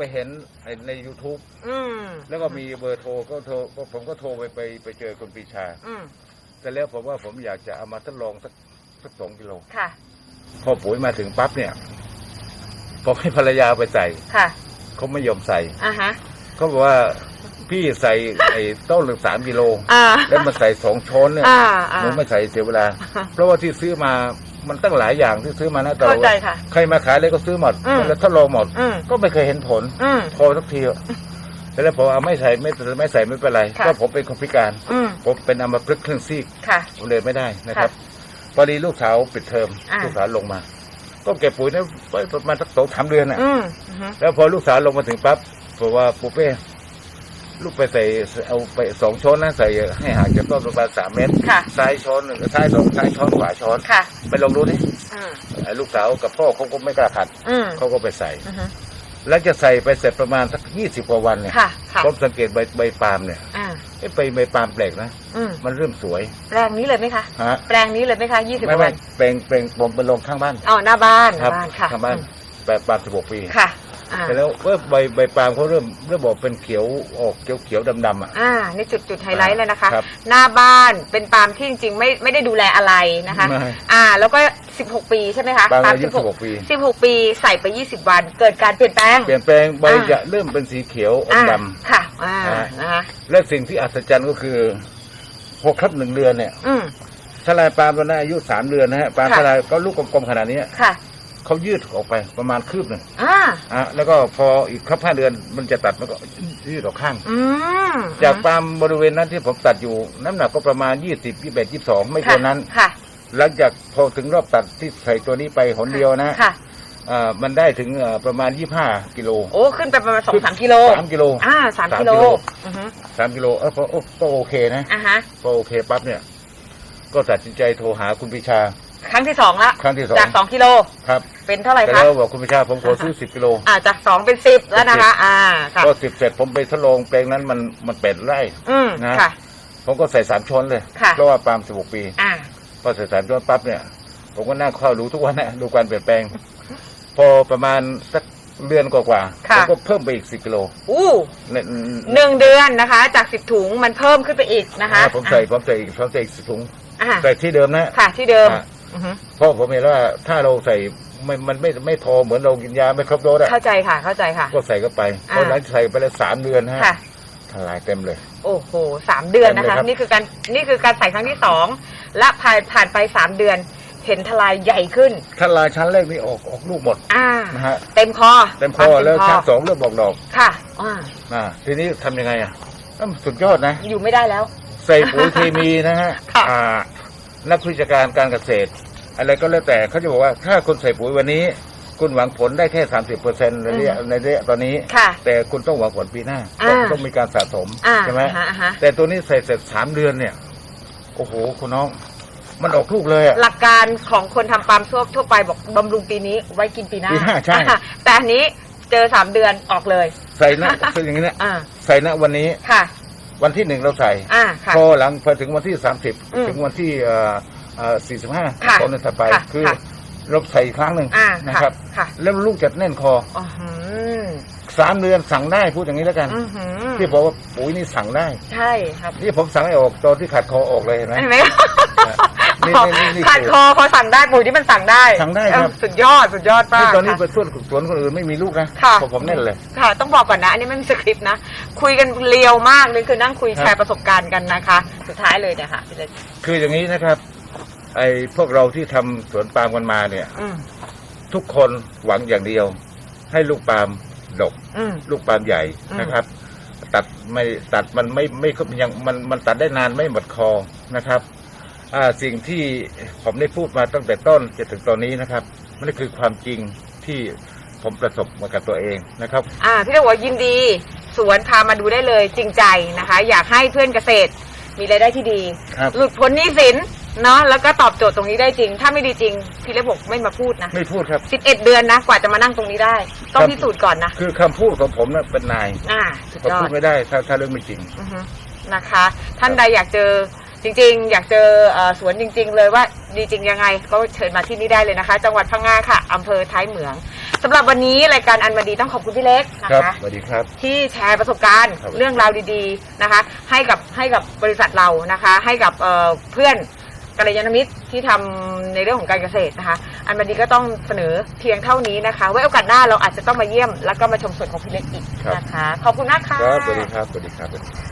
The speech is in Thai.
ไปเห็นใน YouTube อืมแล้วก็มีเบอร์โทรก็โทรก็ผมก็โทรไปไปไปเจอคุณปรีชา อืมแต่แล้วผมว่าผมอยากจะเอามาทดลองสักสักสองกิโล ค่ะ พอปุ๋ยมาถึงปั๊บเนี่ยผมให้ภรรยาไปใส่ค่ะเขาไม่ยอมใส่อ่าฮะเขาบอกว่าพี่ใส่ไอ้ต้นหนึ่งสามกิโล อ่าแล้วมาใส่สองช้อนเนี่ยอ่าอ่าหนูไม่ใส่เสียเวลา เพราะว่าที่ซื้อมา มันตั้งหลายอย่างที่ซื้อมานะแต่เข้าใจว่าค่ะ ใครมาขายเลยก็ซื้อหมดอืม แล้วทดลองหมด อืมก็ไม่เคยเห็นผลอืมโทรสักทีอะแล้วผมเอาไม่ใส่ไม่ไม่ใส่ไม่เป็นไรค่ะเพราะผมเป็นคนพิการ อืมผมเป็นอัมพฤกษ์ครึ่งซีกค่ะ ผมเลยไม่ได้นะครับพอดีลูกสาวปิดเทอมอ่า ลูกสาวลงมา ก็เก็บปุ๋ยนะไว้ประมาณสักสองสามเดือนน่ะ อืมอือฮึแล้วพอลูกสาวลงมาถึงปั๊บบอกว่าปุ๊เป้ ลูกไปใส่เอาไปสองช้อนนะใส่ให้ห่างจากต้นประมาณสามเมตรค่ะซ้ายช้อนหนึ่งซ้ายสองซ้ายช้อนขวาช้อนค่ะ ไปลองดูดิอืมไอ้ลูกสาวกับพ่อเขาก็ไม่กล้าขัดอืมเขาก็ไปใส่อือฮึแล้วจะใส่ไปเสร็จประมาณสักยี่สิบกว่าวันเนี่ยค่ะค่ะผมสังเกตใบใบปาล์มเนี่ยอ่าไอ้ใบใบปาล์มแปลกนะอืมมันเริ่มสวย แปลงนี้เลยไหมคะฮะแปลงนี้เลยไหมคะยี่สิบไม่วัไม่นเปลงเปลงผมไปลงข้างบ้านอ๋อหน้าบ้านหครัน้าบ้านค่ะข้างบ้านอืมแปดปาล์มสิบหกปีค่ะอ่า แต่แล้วเออใบใบปาล์มเขาเริ่มเริ่มบอกเป็นเขียวออกเขียวเขียวดำดำๆอะอ่านี่จุดจุดไฮไลท์เลยนะคะครับหน้าบ้านเป็นปาล์มที่จริงๆไม่ไม่ได้ดูแลอะไรนะคะไม่อ่า แล้วก็ 16 ปีใช่ไหมคะปาล์มอายุ16 16 ปี 16 ปีใส่ไป 20 วัน เกิดการเปลี่ยนแปลง เปลี่ยนแปลงใบอ่าจะเริ่มเป็นสีเขียวอมอ่าดค่ะอ่าอ่านะคะำและสิ่งที่อัศจรรย์ก็คือพอครบหนึ่งเดือนเนี่ยอืมทลายปาล์มตอนนั้นอายุสามเดือนนะฮะปาล์มค่ะทลายก็ลูกกลมๆขนาดนี้ค่ะ เขายืดออกไปประมาณคืบหนึ่งอ่าอะแล้วก็พออีกครบห้าเดือนมันจะตัดมันก็ยืดออกข้าง อืมจากปาล์มบริเวณนั้นที่ผมตัดอยู่ น้ำหนักก็ประมาณยี่สิบยี่สิบยี่สองไม่เกินนั้น ค่ะ หลังจากพอถึงรอบตัดที่ใส่ตัวนี้ไปหนเดียวนะค่ะ อ่ามันได้ถึงเอ่อประมาณยี่ห้ากิโล โอ้ ขึ้นไปประมาณสองสามกิโลสามกิโล อ่าสามสามกิโลกิโล อือฮึสามกิโลเออพอโอ้ก็โอเคนะอ่าฮะ พอโอเคปั๊บเนี่ย ก็ตัดสินใจโทรหาคุณปิชา ครั้งที่สองละครั้งที่สองจากสองกิโลครับเป็นเท่าไหร่แต่คะแล้วบอกคุณปิชาผมขอซื้อสิบกิโลอ่าจากสองเป็นสิบแล้วนะคะ อ่าค่ะก็สิบเสร็จผมไปทดลองแปลงนั้นมันมันเป็ดไร่อืมนะค่ะ ผมก็ใส่สามช้อนเลยค่ะเพราะว่าปาล์มสิบหกปีอ่าพอใส่สามช้อนปั๊บเนี่ย ผมก็นั่งเข้าดูทุกวันนะดูการเปลี่ยนแปลง พอประมาณสักเดือนกว่าๆค่ะผมก็เพิ่มไปอีกสิบกิโลอู้เนี่ยหนึ่งเดือนนะคะ จากสิบถุงมันเพิ่มขึ้นไปอีกนะคะอ่าผมใส่ผมใส่อีกผมใส่อีกสิบถุงอ่าใส่ที่เดิมนะ ค่ะที่เดิมอ่าอือฮึ เพราะผมเห็นว่าถ้าเราใส่ไม่มันไม่ไม่พอเหมือนเรากินยาไม่ครบโดสอะเข้าใจค่ะ เข้าใจค่ะ ก็ใส่เข้าไปอ่าเพราะหลังจากใส่ไปแล้วสามเดือนฮะค่ะทลายเต็มเลย โอ้โหสามเดือนนะเต็มเลยคะครับนี่คือการนี่คือการใส่ครั้งที่สองและผ่านผ่านไปสามเดือน เห็นทลายใหญ่ขึ้นทลายชั้นแรกนี่ออกออกลูกหมดอ่านะฮะเต็มคอเต็มคอแล้วชั้นสองเริ่มบอกดอกค่ะอ่าอ่าทีนี้ทำยังไงอะอ้าวสุดยอดนะ อยู่ไม่ได้แล้ว ใส่ปุ๋ยเคมีนะฮะค่ะอ่า นักวิชาการการเกษตร อะไรก็แล้วแต่เขาจะบอกว่าถ้าคุณใส่ปุ๋ยวันนี้ คุณหวังผลได้แค่สามสิบเปอร์เซ็นต์ในระยะในระยะตอนนี้ ค่ะแต่คุณต้องหวังผลปีหน้าอ่าต้องต้องมีการสะสมอ่าใช่ไหมอ่าฮะอ่าฮะ แต่ตัวนี้ใส่เสร็จสามเดือนเนี่ย โอ้โหคุณน้อง มันออกลูกเลยอะหลักการของคนทำปาล์มทั่วทั่วไปบอกบำรุงปีนี้ไว้กินปีหน้าปีหน้าใช่ อะแต่อันนี้เจอสามเดือนออกเลย ใส่นะ คืออย่างนี้เนี่ยอ่าใส่นะวันนี้ ค่ะ วันที่หนึ่งเราใส่อ่าค่ะ พอหลังพอถึงวันที่สามสิบอืมถึงวันที่เอ่อเอ่อสี่สิบห้าค่ะตอนนั้นถัดไปค่ะคือค่ะ เราใส่อีกครั้งหนึ่งอ่านะค่ะครับ ค่ะแล้วลูกจะแน่นคออ๋อหือสามเดือนสั่งได้พูดอย่างนี้แล้วกัน อื้อหือที่บอกว่าปุ๋ยนี่สั่งได้ ใช่ครับ นี่ผมสั่งให้ออกตอนที่ขาดคอออกเลยเห็นไหม เห็นไหม นี่นี่นี่ขาดคอพอสั่งได้ปุ๋ยที่มันสั่งได้สั่งได้ครับ เออสุดยอดสุดยอดมานี่กตอนนี้ค่ะ ไปสวนสวนคนอื่นไม่มีลูกนะค่ะผมผมแน่นเลยค่ะ ต้องบอกก่อนนะ อันนี้ไม่มีสคริปต์นะ คุยกันเรียวมากเลยคือนั่งคุยครับ แชร์ประสบการณ์กันนะคะ สุดท้ายเลยเนี่ยค่ะพี่เล็กคืออย่างนี้นะครับ ไอ้พวกเราที่ทำสวนปาล์มกันมาเนี่ย อืมทุกคนหวังอย่างเดียว ให้ลูกปาล์มดก อืม ลูกปาล์มใหญ่อืม นะครับ ตัดไม่ตัดมันไม่ไม่ยังมันมันตัดได้นานไม่หมดคอนะครับอ่า สิ่งที่ผมได้พูดมาตั้งแต่ต้นจนถึงตอนนี้นะครับมันก็คือความจริงที่ผมประสบมากับตัวเองนะครับอ่าพี่เล็กบอกว่ายินดี สวนพามาดูได้เลยจริงใจนะคะ อยากให้เพื่อนเกษตรมีรายได้ที่ดีครับหลุดพ้นหนี้สินเนาะแล้วก็ตอบโจทย์ตรงนี้ได้จริง ถ้าไม่ดีจริง พี่เล็กบอกไม่มาพูดนะ ไม่พูดครับสิบเอ็ดเดือนนะ กว่าจะมานั่งตรงนี้ได้ ต้องครับพิสูจน์ก่อนนะ คือคำพูดของผมนะเป็นนายอ่าสุดผมยอพูดดไม่ได้ถ้าถ้าเรื่องไม่จริงอือฮึนะคะ ท่านใดอยากเจอ จริง ๆ อยากเจอเอ่อสวนจริง ๆ เลยว่าดีจริงยังไงก็เชิญมาที่นี่ได้เลยนะคะ จังหวัดพังงาค่ะอำเภอท้ายเหมืองสำหรับวันนี้รายการอันมาดีต้องขอบคุณพี่เล็กนะครับคะ สวัสดีครับ ที่แชร์ประสบการณ์ครับ เรื่องราวดีๆนะคะ ให้กับให้กับบริษัทเรานะคะ ให้กับเอ่อเพื่อนกัลยาณมิตรที่ทำในเรื่องของการเกษตรนะคะ อันมาดีก็ต้องเสนอเพียงเท่านี้นะคะ ไว้โอกาสหน้าเราอาจจะต้องมาเยี่ยม แล้วก็มาชมสวนของพี่เล็กอีกนะคะ ขอบคุณมากค่ะ ครับสวัสดีครับสวัสดีครับ